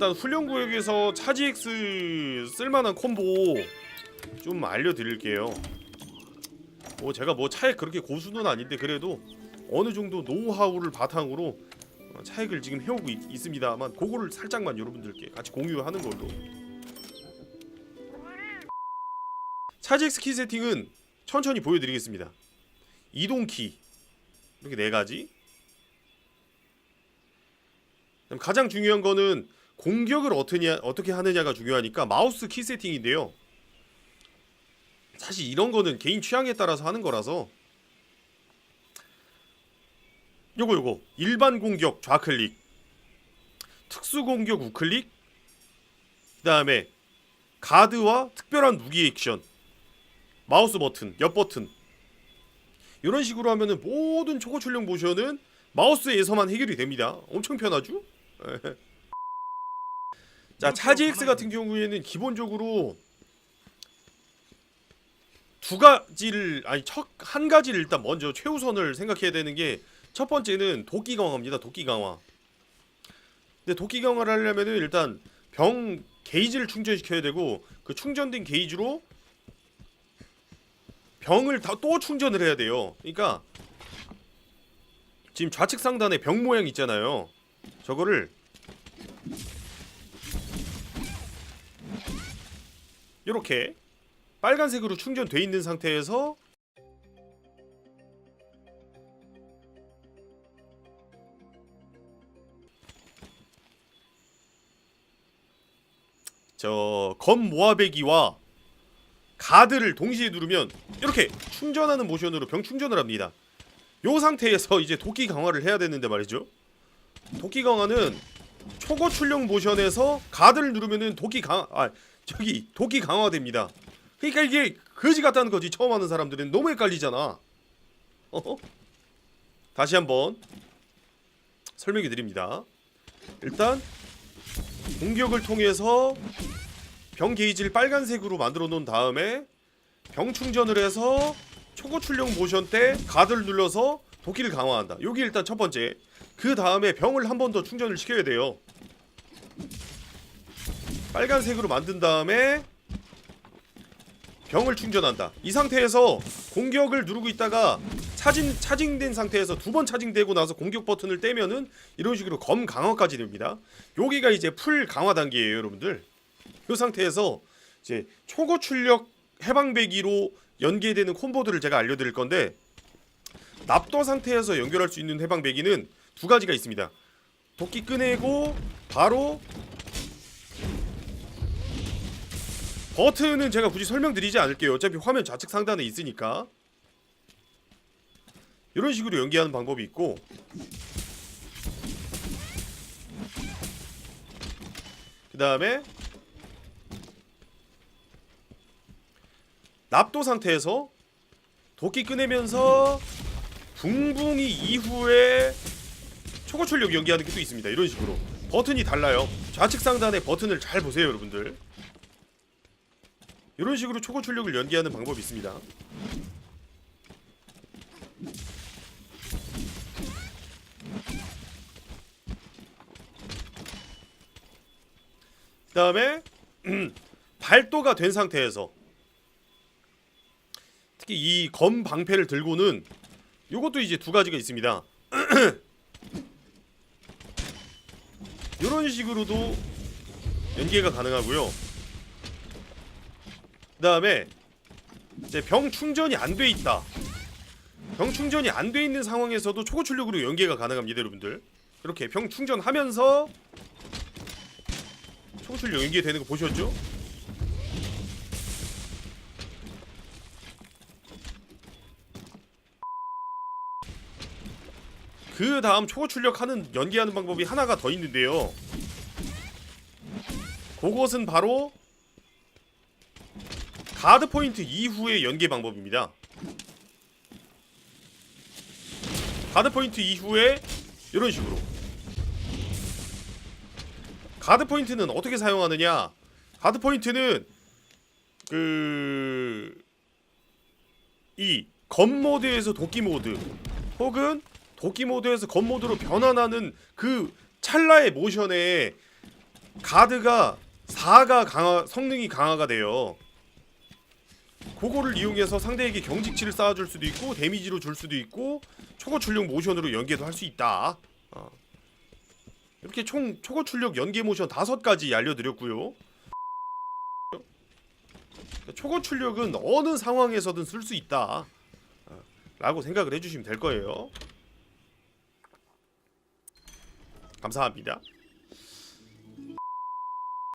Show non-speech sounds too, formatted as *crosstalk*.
일단 훈련 구역에서 차지 X 쓸만한 콤보 좀 알려드릴게요. 뭐 제가 뭐 차액 그렇게 고수는 아닌데 그래도 어느 정도 노하우를 바탕으로 어, 차액을 지금 해오고 있, 있습니다만 그거를 살짝만 여러분들께 같이 공유하는 걸로. 차지 X 키 세팅은 천천히 보여드리겠습니다. 이동 키 이렇게 네 가지. 가장 중요한 거는 공격을 어떻게 어떻게 하느냐가 중요하니까 마우스 키 세팅인데요. 사실 이런 거는 개인 취향에 따라서 하는 거라서 요거 요거 일반 공격 좌클릭 특수 공격 우클릭 그 다음에 가드와 특별한 무기 액션 마우스 버튼 옆 버튼 이런 식으로 하면은 모든 초고 출력 모션은 마우스에서만 해결이 됩니다. 엄청 편하죠? *laughs* 자 차지 X 같은 경우에는 기본적으로 두 가지를 아니 첫 한 가지를 일단 먼저 최우선을 생각해야 되는 게 첫 번째는 도끼 강화입니다. 도끼 강화. 근데 도끼 강화를 하려면은 일단 병 게이지를 충전시켜야 되고 그 충전된 게이지로 병을 다 또 충전을 해야 돼요. 그러니까 지금 좌측 상단에 병 모양 있잖아요. 저거를 이렇게 빨간색으로 충전돼 있는 상태에서 저검 모아배기와 가드를 동시에 누르면 이렇게 충전하는 모션으로 병 충전을 합니다. 요 상태에서 이제 도끼 강화를 해야 되는데 말이죠. 도끼 강화는 초고 출력 모션에서 가드를 누르면은 도끼 강화 아 저기 도끼 강화됩니다. 그러니까 이게 거지 같다는 거지 처음 하는 사람들은 너무 헷갈리잖아. 어허? 다시 한번 설명해 드립니다. 일단 공격을 통해서 병 게이지를 빨간색으로 만들어 놓은 다음에 병 충전을 해서 초고 출력 모션 때 가드를 눌러서 도끼를 강화한다. 여기 일단 첫 번째. 그 다음에 병을 한 번 더 충전을 시켜야 돼요. 빨간색으로 만든 다음에 병을 충전한다. 이 상태에서 공격을 누르고 있다가 차징 차징된 상태에서 두 번 차징되고 나서 공격 버튼을 떼면은 이런 식으로 검 강화까지 됩니다. 여기가 이제 풀 강화 단계예요, 여러분들. 이 상태에서 이제 초고 출력 해방배기로 연계되는 콤보들을 제가 알려드릴 건데 납도 상태에서 연결할 수 있는 해방배기는 두 가지가 있습니다. 도끼 꺼내고 바로 버튼은 제가 굳이 설명드리지 않을게요. 어차피 화면 좌측 상단에 있으니까 이런 식으로 연기하는 방법이 있고 그 다음에 납도 상태에서 도끼 꺼내면서 붕붕이 이후에 초고 출력 연기하는 게 또 있습니다. 이런 식으로 버튼이 달라요. 좌측 상단에 버튼을 잘 보세요, 여러분들. 이런 식으로 초고 출력을 연기하는 방법이 있습니다. 그 다음에 *clears throat* 발도가 된 상태에서 특히 이 검 방패를 들고는 요것도 이제 두 가지가 있습니다. *clears throat* 이런 식으로도 연계가 가능하고요. 그 다음에 이제 병 충전이 안 돼 있다. 병 충전이 안 돼 있는 상황에서도 초고 출력으로 연계가 가능합니다, 여러분들. 이렇게 병 충전하면서 초고 출력 연계되는 거 보셨죠? 그 다음 초고 출력하는 연기하는 방법이 하나가 더 있는데요. 그것은 바로 가드 포인트 이후의 연계 방법입니다. 가드 포인트 이후에 이런 식으로 가드 포인트는 어떻게 사용하느냐? 가드 포인트는 그이검 모드에서 도끼 모드 혹은 도끼 모드에서 검 모드로 변환하는 그 찰나의 모션에 가드가 4가 강화 성능이 강화가 돼요. 그거를 이용해서 상대에게 경직치를 쌓아줄 수도 있고 데미지로 줄 수도 있고 초고 출력 모션으로 연계도 할 수 있다. 어. 이렇게 총 초고 출력 연계 모션 다섯 가지 알려드렸고요. 초고 출력은 어느 상황에서든 쓸 수 있다. 어, 라고 생각을 해주시면 될 거예요. 감사합니다.